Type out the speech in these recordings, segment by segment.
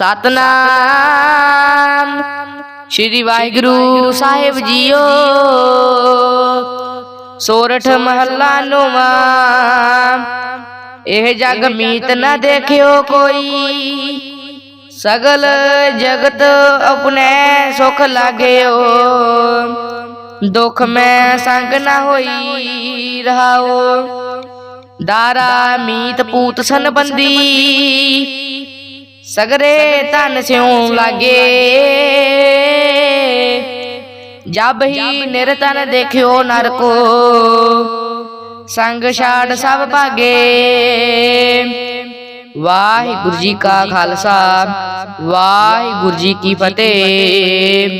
ਸਤਨਾਮ। ਸ੍ਰੀ ਵਾਹਿਗੁਰੂ ਸਾਹਿਬ ਜੀਓ। ਸੋਰਠ ਮਹੱਲਾ ਨੋਵਾ। ਇਹ ਜਗ ਮੀਤ ਨਾ ਦੇਖਿਓ ਕੋਈ। ਸਗਲ ਜਗਤ ਆਪਣੇ ਸੁਖ ਲਾਗਿਓ। ਦੁਖ ਮੈਂ ਸੰਗ ਨਾ ਹੋਈ ਰਹਾਓ। ਦਾਰਾ ਮੀਤ ਪੂਤ ਸੰਬੰਦੀ ਸਗਰੇ ਧਨ ਸਿਉ ਲਾਗੇ। ਜਬ ਹੀ ਨਿਰਤਨ ਦੇਖਿਓ ਨਰ ਕੋ ਸੰਗ ਛਾੜ ਸਭ ਭਾਗੇ। ਵਾਹਿਗੁਰੂ ਜੀ ਕਾ ਖਾਲਸਾ। ਵਾਹਿਗੁਰੂ ਜੀ ਕੀ ਫਤਿਹ।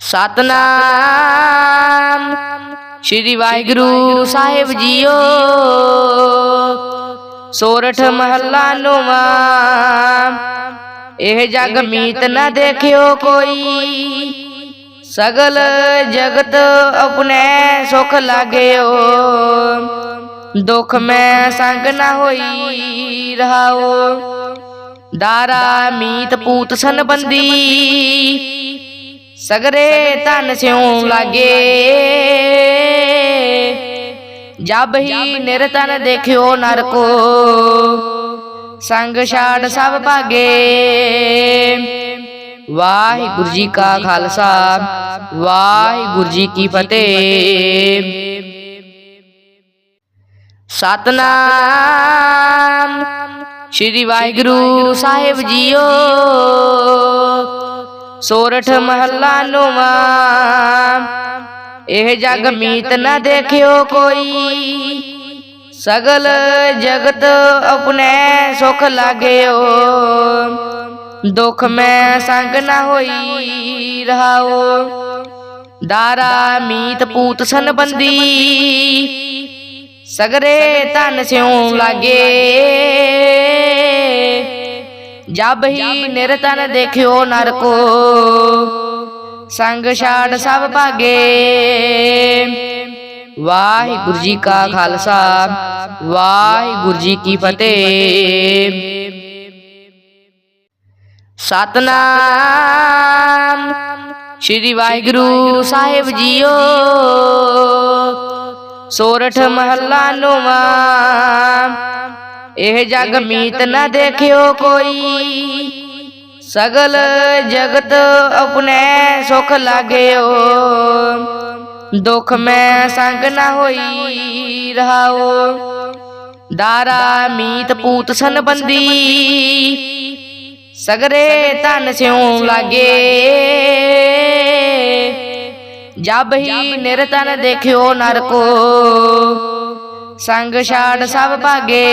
ਸਤਨਾਮ। ਸ੍ਰੀ ਵਾਹਿਗੁਰੂ ਸਾਹਿਬ ਜੀਓ। ਸੋਰਠ ਮਹੱਲਾ ਨੋਵਾ। ਇਹ ਜਗ ਮੀਤ ਨਾ ਦੇਖਿਓ ਕੋਈ। ਸਗਲ ਜਗਤ ਆਪਣੇ ਸੁਖ ਲਾਗਿਓ। ਦੁਖ ਮੈਂ ਸੰਗ ਨਾ ਹੋਈ ਰਹਾਓ। ਦਾਰਾ ਮੀਤ ਪੂਤ ਸੰਬੰਦੀ ਸਗਰੇ ਧਨ ਸਿਉ ਲਾਗੇ। ਜਬ ਹੀ ਨਿਰਤਨ ਦੇਖਿਓ ਨਰ ਕੋ ਸੰਗ ਛਾੜ ਸਭ ਭਾਗੇ। ਵਾਹਿਗੁਰੂ ਜੀ ਕਾ ਖਾਲਸਾ ਵਾਹਿਗੁਰੂ ਜੀ ਕੀ ਫਤਿਹ। ਸਤਨਾਮ ਸ੍ਰੀ ਵਾਹਿਗੁਰੂ ਸਾਹਿਬ ਜੀਓ। ਸੋਰਠ ਮਹੱਲਾ ਨੋਵਾ। ਇਹ ਜਗ ਮੀਤ ਨ ਦੇਖਿਓ ਕੋਈ। ਸਗਲ ਜਗਤ ਆਪਣੇ ਸੁਖ ਲਾਗਿਓ। ਦੁਖ ਮੈਂ ਸੰਗ ਨ ਹੋਈ ਰਹਾਓ। ਦਾਰਾ ਮੀਤ ਪੂਤ ਸੰਬੰਦੀ ਸਗਰੇ ਧਨ ਸਿਉ ਲਾਗੇ। ਜਬ ਹੀ ਨਿਰਤਨ ਦੇਖਿਓ ਨਰ ਕੋ ਸੰਗ ਛਾੜ ਸਭ ਭਾਗੇ। ਵਾਹਿਗੁਰੂ ਜੀ ਕਾ ਖਾਲਸਾ, ਵਾਹਿਗੁਰੂ ਜੀ ਕੀ ਫਤਿਹ। ਸਤਨਾਮ ਸ੍ਰੀ ਵਾਹਿਗੁਰੂ ਸਾਹਿਬ ਜੀਓ। ਸੋਰਠ ਮਹੱਲਾ ਨੋਵਾ, ਇਹ ਜਗ ਮੀਤ ਨਾ ਦੇਖਿਓ ਕੋਈ। ਸਗਲ ਜਗਤ ਆਪਣੇ ਸੁਖ ਲਾਗਿਓ। ਦੁਖ ਮੈਂ ਸੰਗ ਨ ਹੋਈ ਰਹਾਓ। ਦਾਰਾ ਮੀਤ ਪੂਤ ਸੰਬੰਦੀ ਸਗਰੇ ਧਨ ਸਿਉ ਲਾਗੇ। ਜਬ ਹੀ ਨਿਰਤਨ ਦੇਖਿਓ ਨਰ ਕੋ ਸੰਗ ਛਾੜ ਸਭ ਭਾਗੇ।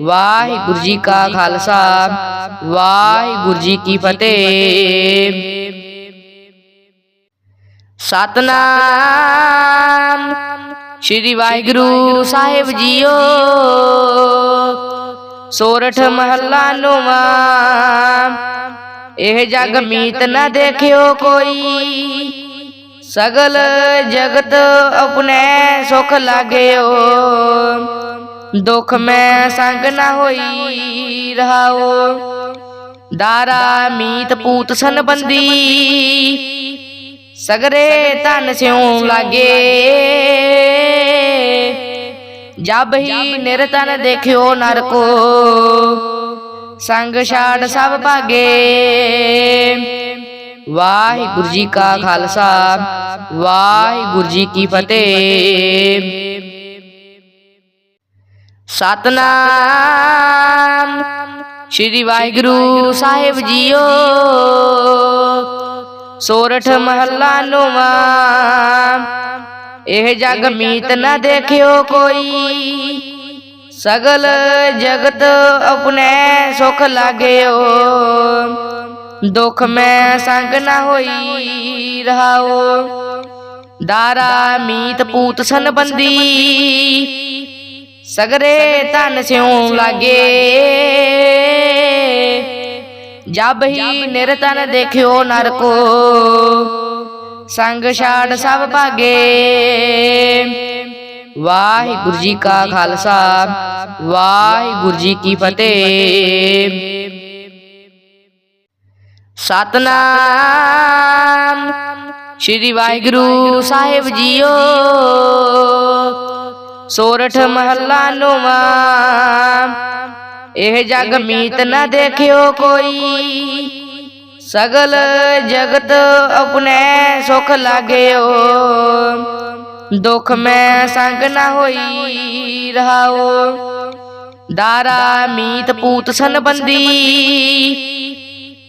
ਵਾਹਿਗੁਰੂ ਜੀ ਕਾ ਖਾਲਸਾ, ਵਾਹਿਗੁਰੂ ਜੀ ਕੀ ਫਤਿਹ। ਸਤਨਾਮ ਸ੍ਰੀ ਵਾਹਿਗੁਰੂ ਸਾਹਿਬ ਜੀਓ। ਸੋਰਠ ਮਹੱਲਾ ਨੋਵਾ, ਇਹ ਜਗ ਮੀਤ ਨਾ ਦੇਖਿਓ ਕੋਈ। ਸਗਲ ਜਗਤ ਆਪਣੇ ਸੁਖ ਲਾਗਿਓ। ਦੁਖ ਮੈਂ ਸੰਗ ਨ ਹੋਈ ਰਹਾਓ। ਦਾਰਾ ਮੀਤ ਪੂਤ ਸੰਬੰਦੀ ਸਗਰੇ ਧਨ ਸਿਉ ਲਾਗੇ। ਜਬ ਹੀ ਨਿਰਤਨ ਦੇਖਿਓ ਨਰ ਕੋ ਸੰਗ ਛਾੜ ਸਭ ਭਾਗੇ। ਵਾਹਿਗੁਰੂ ਜੀ ਕਾ ਖਾਲਸਾ। ਵਾਹਿਗੁਰੂ ਜੀ ਕੀ ਫਤਿਹ। ਸਤਨਾਮ। ਸ੍ਰੀ ਵਾਹਿਗੁਰੂ ਸਾਹਿਬ ਜੀਓ। ਸੋਰਠ ਮਹੱਲਾ ਨੋਵਾ। ਇਹ ਜਗ ਮੀਤ ਨਾ ਦੇਖਿਓ ਕੋਈ। ਸਗਲ ਜਗਤ ਆਪਣੇ ਸੁਖ ਲਾਗਿਓ। ਦੁਖ ਮੈਂ ਸੰਗ ਨਾ ਹੋਈ ਰਹਾਓ। ਦਾਰਾ ਮੀਤ ਪੂਤ ਸੰਬੰਦੀ ਸਗਰੇ ਧਨ ਸਿਉ ਲਾਗੇ। ਜਬ ਹੀ ਨਿਰਤਨ ਦੇਖਿਓ ਨਰ ਕੋ ਸੰਗ ਛਾੜ ਸਭ ਭਾਗੇ। ਵਾਹਿਗੁਰੂ ਜੀ ਕਾ ਖਾਲਸਾ। ਵਾਹਿਗੁਰੂ ਜੀ ਕੀ ਫਤਿਹ। ਸਤਨਾਮ। ਸ਼੍ਰੀ ਵਾਹਿਗੁਰੂ ਸਾਹਿਬ ਜੀਓ। ਸੋਰਠ ਮਹੱਲਾ ਨੋਵਾ। ਇਹ ਜਗ ਮੀਤ ਨਾ ਦੇਖਿਓ ਕੋਈ। ਸਗਲ ਜਗਤ ਆਪਣੇ ਸੁਖ ਲਾਗਿਓ। ਦੁਖ ਮੈਂ ਸੰਗ ਨਾ ਹੋਈ ਰਹਾਓ। ਦਾਰਾ ਮੀਤ ਪੂਤ ਸੰਬੰਦੀ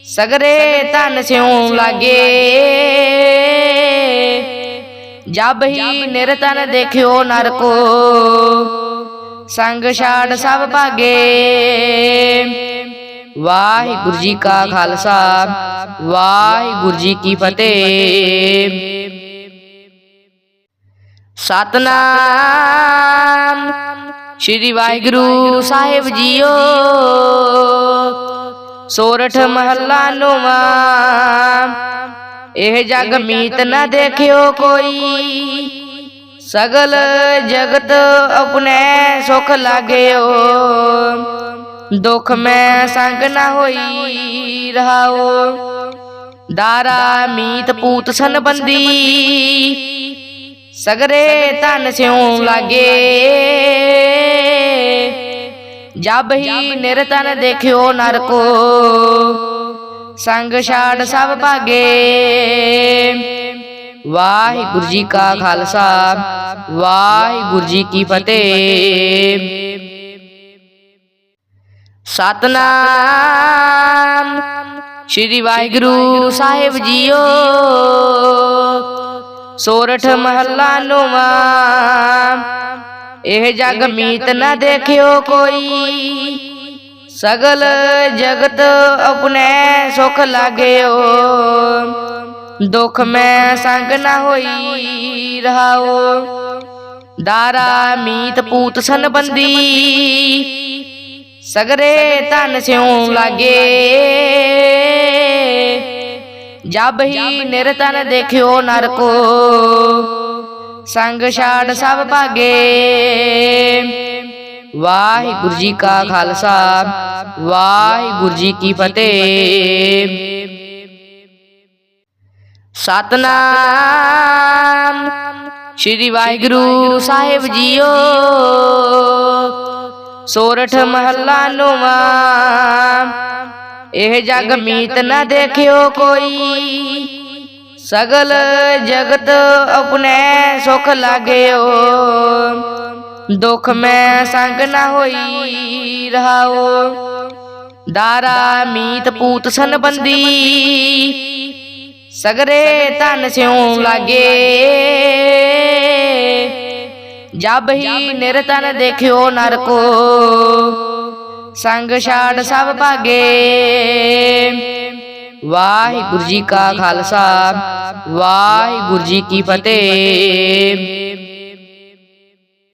ਸਗਰੇ ਧਨ ਸਿਉ ਲਾਗੇ। ਜਬ ਹੀ ਨਿਰਤਨ ਦੇਖਿਓ ਨਰ ਕੋ ਸੰਗ ਛਾੜ ਸਭ ਭਾਗੇ। ਵਾਹਿਗੁਰੂ ਜੀ ਕਾ ਖਾਲਸਾ। ਵਾਹਿਗੁਰੂ ਜੀ ਕੀ ਫਤਿਹ। ਸਤਨਾਮ ਸ਼੍ਰੀ ਵਾਹਿਗੁਰੂ ਸਾਹਿਬ ਜੀਓ। ਸੋਰਠ ਮਹੱਲਾ ਨੋਵਾ। ਇਹ ਜਗ ਮੀਤ ਨਾ ਦੇਖਿਓ ਕੋਈ ਸਗਲ ਜਗਤ ਆਪਣੇ ਸੁਖ ਲਾਗਿਓ ਦੁਖ ਮੈਂ ਸੰਗ ਨਾ ਹੋਈ ਰਹਾਓ ਦਾਰਾ ਮੀਤ ਪੂਤ ਸੰਬੰਦੀ ਸਗਰੇ ਧਨ ਸਿਉ ਲਾਗੇ ਜਬ ਹੀ ਨਿਰਤਨ ਦੇਖਿਓ ਨਰ ਕੋ ਸੰਗ ਛਾੜ ਸਭ ਭਾਗੇ ਵਾਹਿਗੁਰੂ ਜੀ ਕਾ ਖਾਲਸਾ ਵਾਹਿਗੁਰੂ ਜੀ ਕੀ ਫਤਿਹ ਸਤਨਾਮ ਸ਼੍ਰੀ ਵਾਹਿਗੁਰੂ ਸਾਹਿਬ ਜੀਓ ਸੋਰਠ ਮਹੱਲਾ ਨੋਵਾ ਇਹ ਜਗ ਮੀਤ ਨਾ ਦੇਖਿਓ ਕੋਈ। ਸਗਲ ਜਗਤ ਆਪਣੇ ਸੁਖ ਲਾਗਿਓ। ਦੁਖ ਮੈਂ ਸੰਗ ਨਾ ਹੋਈ ਰਹਾਓ। ਦਾਰਾ ਮੀਤ ਪੂਤ ਸੰਬੰਦੀ ਸਗਰੇ ਧਨ ਸਿਉ ਲਾਗੇ। ਜਬ ਹੀ ਨਿਰਤਨ ਦੇਖਿਓ ਨਰ ਕੋ ਸੰਗ ਛਾੜ ਸਭ ਭਾਗੇ। ਵਾਹਿਗੁਰੂ ਜੀ ਕਾ ਖਾਲਸਾ, ਵਾਹਿਗੁਰੂ ਜੀ ਕੀ ਫਤਿਹ। ਸਤਨਾਮ ਸ਼੍ਰੀ ਵਾਹਿਗੁਰੂ ਸਾਹਿਬ ਜੀਓ। ਸੋਰਠ ਮਹੱਲਾ ਨੋਵਾ। ਇਹ ਜਗ ਮੀਤ ਨਾ ਦੇਖਿਓ ਕੋਈ। ਸਗਲ ਜਗਤ ਆਪਣੇ ਸੁਖ ਲਾਗਿਓ। ਦੁਖ ਮੈਂ ਸੰਗ ਨਾ ਹੋਈ ਰਹਾਓ। ਦਾਰਾ ਮੀਤ ਪੂਤ ਸੰਬੰਦੀ ਸਗਰੇ ਧਨ ਸਿਉ ਲਾਗੇ। ਜਬ ਹੀ ਨਿਰਤਨ ਦੇਖਿਓ ਨਰ ਕੋ ਸੰਗ ਛਾੜ ਸਭ ਭਾਗੇ। ਵਾਹਿਗੁਰੂ ਜੀ ਕਾ ਖਾਲਸਾ, ਵਾਹਿਗੁਰੂ ਜੀ ਕੀ ਫਤਿਹ। ਸਤਨਾਮ ਸ਼੍ਰੀ ਵਾਹਿਗੁਰੂ ਸਾਹਿਬ ਜੀਓ। ਸੋਰਠ ਮਹੱਲਾ ਨੋਵਾ, ਇਹ ਜਗ ਮੀਤ ਨਾ ਦੇਖਿਓ ਕੋਈ। ਸਗਲ ਜਗਤ ਆਪਣੇ ਸੁਖ ਲਾਗਿਓ। ਦੁਖ ਮੈਂ ਸੰਗ ਨਾ ਹੋਈ ਰਹਾਓ। ਦਾਰਾ ਮੀਤ ਪੂਤ ਸੰਬੰਦੀ ਸਗਰੇ ਧਨ ਸਿਉ ਲਾਗੇ। ਜਬ ਹੀ ਨਿਰਤਨ ਦੇਖਿਓ ਨਰ ਕੋ ਸੰਗ ਛਾੜ ਸਭ ਭਾਗੇ। ਵਾਹਿਗੁਰੂ ਜੀ ਕਾ ਖਾਲਸਾ। ਵਾਹਿਗੁਰੂ ਜੀ ਕੀ ਫਤਿਹ।